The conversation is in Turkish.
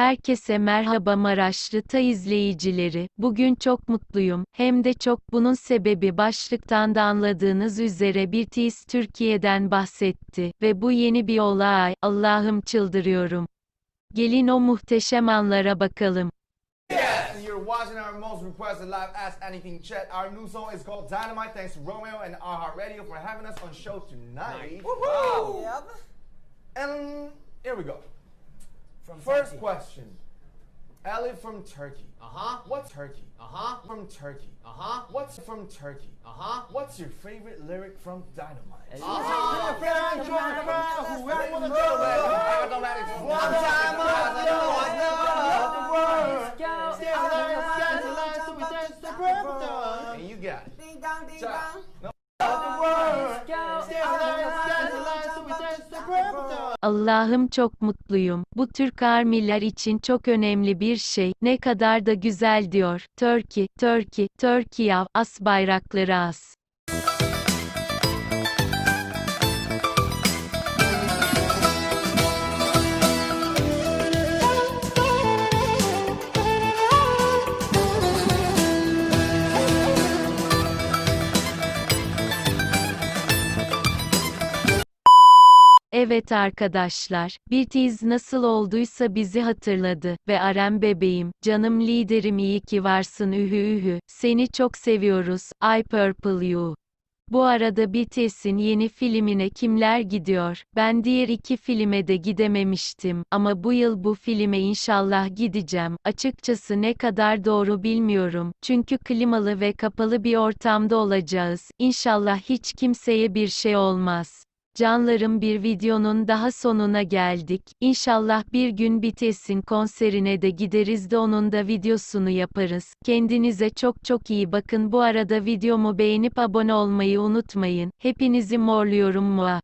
Herkese merhaba Maraşlı Ta izleyicileri. Bugün çok mutluyum. Hem de çok bunun sebebi başlıktan da anladığınız üzere BTS Türkiye'den bahsetti ve bu yeni bir olay. Allah'ım çıldırıyorum. Gelin o muhteşem anlara bakalım. Yes! You're watching our most requested live Ask Anything chat. Our new song is called Dynamite. Thanks to Romeo and iHeart Radio for having us on show tonight. Wow. Yep. And here we go. From First Turkey. question. Ellie from Turkey. Uh huh. What's Turkey? Uh huh. From Turkey. Uh huh. What's from Turkey? Uh huh. What's your favorite lyric from Dynamite? And you got it. Ding dong, ding Ciao. dong. Allah'ım çok mutluyum. Bu Türk armiler için çok önemli bir şey. Ne kadar da güzel diyor. Turkey, Turkey, Turkey av, as bayrakları as. Evet arkadaşlar, BTS nasıl olduysa bizi hatırladı ve Arem bebeğim, canım liderim iyi ki varsın ühü ühü, seni çok seviyoruz, I Purple You. Bu arada BTS'in yeni filmine kimler gidiyor? Ben diğer iki filme de gidememiştim ama bu yıl bu filme inşallah gideceğim. Açıkçası ne kadar doğru bilmiyorum. Çünkü klimalı ve kapalı bir ortamda olacağız. İnşallah hiç kimseye bir şey olmaz. Canlarım bir videonun daha sonuna geldik. İnşallah bir gün BTS'in konserine de gideriz de onun da videosunu yaparız. Kendinize çok çok iyi bakın. Bu arada videomu beğenip abone olmayı unutmayın. Hepinizi morluyorum mua.